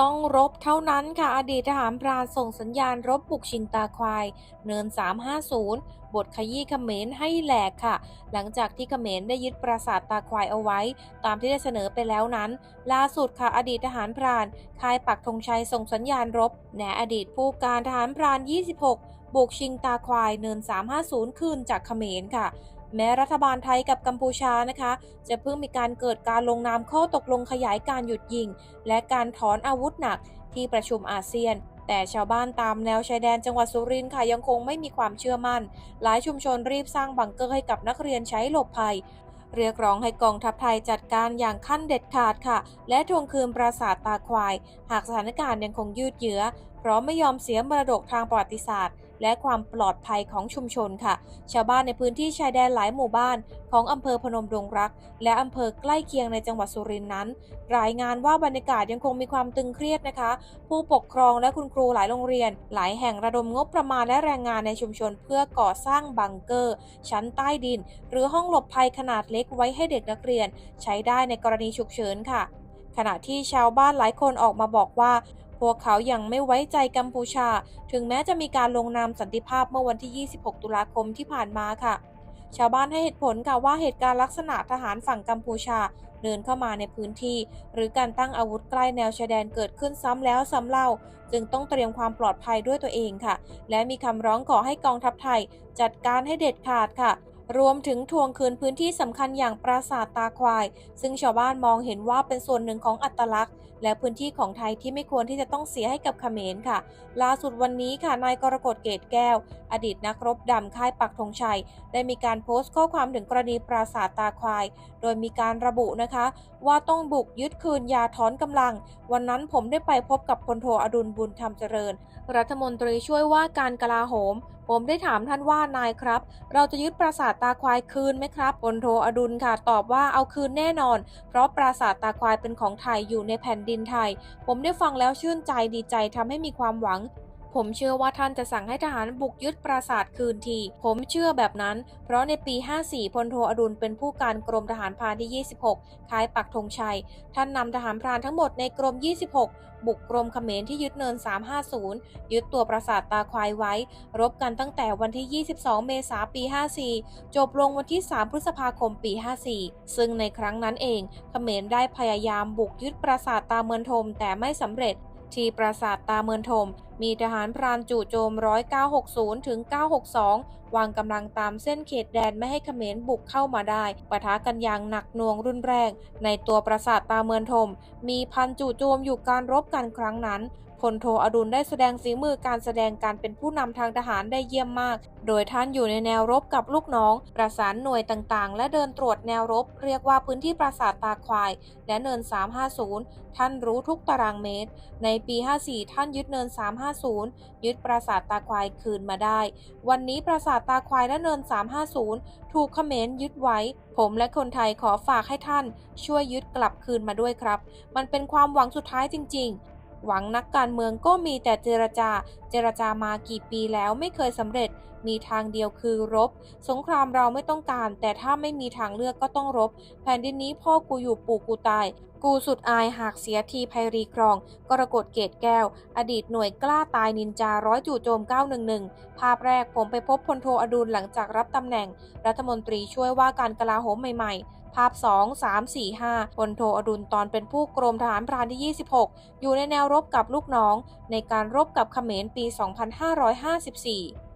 ต้องรบเท่านั้นค่ะอดีตทหารพรานส่งสัญญาณรบบุกชิงตาควาย เนิน 350 บทขยี้เขมรให้แหลกค่ะ หลังจากที่เขมรได้ยึดปราสาทตาควายเอาไว้ ตามที่ได้เสนอไปแล้วนั้น ล่าสุดค่ะอดีตทหารพรานค่ายปักธงชัยส่งสัญญาณรบแหนอดีตผู้การทหารพราน 26 บุกชิงตาควายเนิน 350 คืนจากเขมรค่ะ แม้รัฐบาลไทยกับกัมพูชานะคะ จะเพิ่งมีการเกิดการลงนามข้อตกลงขยายการหยุดยิง และการถอนอาวุธหนักที่ประชุมอาเซียน แต่ชาวบ้านตามแนวชายแดนจังหวัดสุรินทร์ค่ะยังคงไม่มีความเชื่อมั่น หลายชุมชนรีบสร้างบังเกอร์ให้กับนักเรียนใช้หลบภัยเรียกร้องให้กองทัพไทยจัดการอย่างขั้นเด็ดขาดค่ะ และทวงคืนปราสาทตาควาย หากสถานการณ์ยังคงยืดเยื้อ เพราะไม่ยอมเสียมรดกทางประวัติศาสตร์ และความปลอดภัยของชุมชนค่ะ ชาวบ้านในพื้นที่ชายแดนหลายหมู่บ้าน ของอำเภอพนมดงรัก และอำเภอใกล้เคียงในจังหวัดสุรินทร์นั้น รายงานว่าบรรยากาศยังคงมีความตึงเครียดนะคะ ผู้ปกครองและคุณครูหลายโรงเรียน หลายแห่งระดมงบประมาณและแรงงานในชุมชน เพื่อก่อสร้างบังเกอร์ ชั้นใต้ดิน หรือห้องหลบภัยขนาดเล็กไว้ให้เด็กนักเรียน ใช้ได้ในกรณีฉุกเฉินค่ะ ขณะที่ชาวบ้านหลายคนออกมาบอกว่า พวกเขายังไม่ไว้ใจกัมพูชา ถึงแม้จะมีการลงนามสันติภาพเมื่อวันที่ 26 ตุลาคมที่ผ่านมาค่ะ ชาวบ้านให้เหตุผลค่ะว่าเหตุการณ์ลักษณะทหารฝั่งกัมพูชา เดินเข้ามาในพื้นที่ หรือการตั้งอาวุธใกล้แนวชายแดนเกิดขึ้นซ้ำแล้วซ้ำเล่า จึงต้องเตรียมความปลอดภัยด้วยตัวเองค่ะ และมีคำร้องขอให้กองทัพไทย จัดการให้เด็ดขาดค่ะ รวมถึงทวงคืนพื้นที่สำคัญอย่างปราสาทตาควาย ซึ่งชาวบ้านมองเห็นว่าเป็นส่วนหนึ่งของอัตลักษณ์ และพื้นที่ของไทยที่ไม่ควรที่จะต้องเสียให้กับเขมรค่ะ ล่าสุดวันนี้ค่ะนายกรกฎเกตแก้ว อดีตนักรบดำค่ายปักธงชัย ได้มีการโพสต์ข้อความถึงกรณีปราสาทตาควาย โดยมีการระบุนะคะ ว่าต้องบุกยึดคืนยาถอนกำลัง วันนั้นผมได้ไปพบกับพลโทอดุลบุญธรรมเจริญ รัฐมนตรีช่วยว่าการกลาโหม ผมได้ถามท่านว่านายครับ เราจะยึดปราสาทตาควายคืนไหมครับพลโทอดุลค่ะตอบว่าเอาคืนแน่นอน เพราะปราสาทตาควายเป็นของไทยอยู่ในแผ่นดินไทย ผมได้ฟังแล้วชื่นใจดีใจทำให้มีความหวัง ผมเชื่อว่าท่านจะสั่งให้ทหารบุกยึดปราสาทคืนที ผมเชื่อแบบนั้น เพราะในปี 54 พลโทอดุลเป็นผู้การกรมทหารพรานที่ 26 ค่ายปักธงชัย ท่านนำทหารพรานทั้งหมดในกรม 26 บุกกรมเขมรที่ยึดเนิน 350 ยึดตัวปราสาทตาควายไว้ รบกันตั้งแต่วันที่ 22 เมษายนปี 54 จบลงวันที่ 3 พฤษภาคมปี 54 ซึ่งในครั้งนั้นเองเขมรได้พยายามบุกยึดปราสาทตาเมือนทมแต่ไม่สำเร็จที่ปราสาทตาเมือนทม มีทหารพรานจู่โจม 1960 ถึง 962 วางกำลังตามเส้นเขตแดนไม่ให้เขมรบุกเข้ามาได้ ปะทะกันอย่างหนักหน่วงรุนแรง ในตัวปราสาทตาเมือนทม มีพันจู่โจมอยู่การรบกันครั้งนั้นพลโทอดุลได้แสดงฝีมือการแสดงการเป็นผู้นำทางทหารได้เยี่ยมมาก โดยท่านอยู่ในแนวรบกับลูกน้อง ประสานหน่วยต่างๆ และเดินตรวจแนวรบ เรียกว่าพื้นที่ปราสาทตาควาย และเนิน 350 ท่านรู้ทุกตารางเมตร ในปี 54 ท่านยึดเนิน350 ยึดปราสาทตาควายคืนมาได้ วันนี้ปราสาทตาควายและเนิน 350 ถูกเขมรยึดไว้ ผมและคนไทยขอฝากให้ท่าน ช่วยยึดกลับคืนมาด้วยครับ มันเป็นความหวังสุดท้ายจริง ๆ หวังนักการเมืองก็มีแต่เจรจา เจรจามากี่ปีแล้วไม่เคยสำเร็จ มีทางเดียวคือรบ สงครามเราไม่ต้องการ แต่ถ้าไม่มีทางเลือกก็ต้องรบ แผ่นดินนี้พ่อกูอยู่ปู่กูตาย กูสุดอายหากเสียทีไพรีครอง กรกฎเกตแก้ว อดีตหน่วยกล้าตายนินจาร้อยจู่โจม 911 ภาพแรกผมไปพบพลโทอดุลหลังจากรับตำแหน่ง รัฐมนตรีช่วยว่าการกลาโหมใหม่ๆภาพ 2 3 4 5พลโทอดุลตอนเป็นผู้กรมทหารพรานที่ 26 อยู่ในแนวรบกับลูกน้อง ในการรบกับเขมรปปี 2554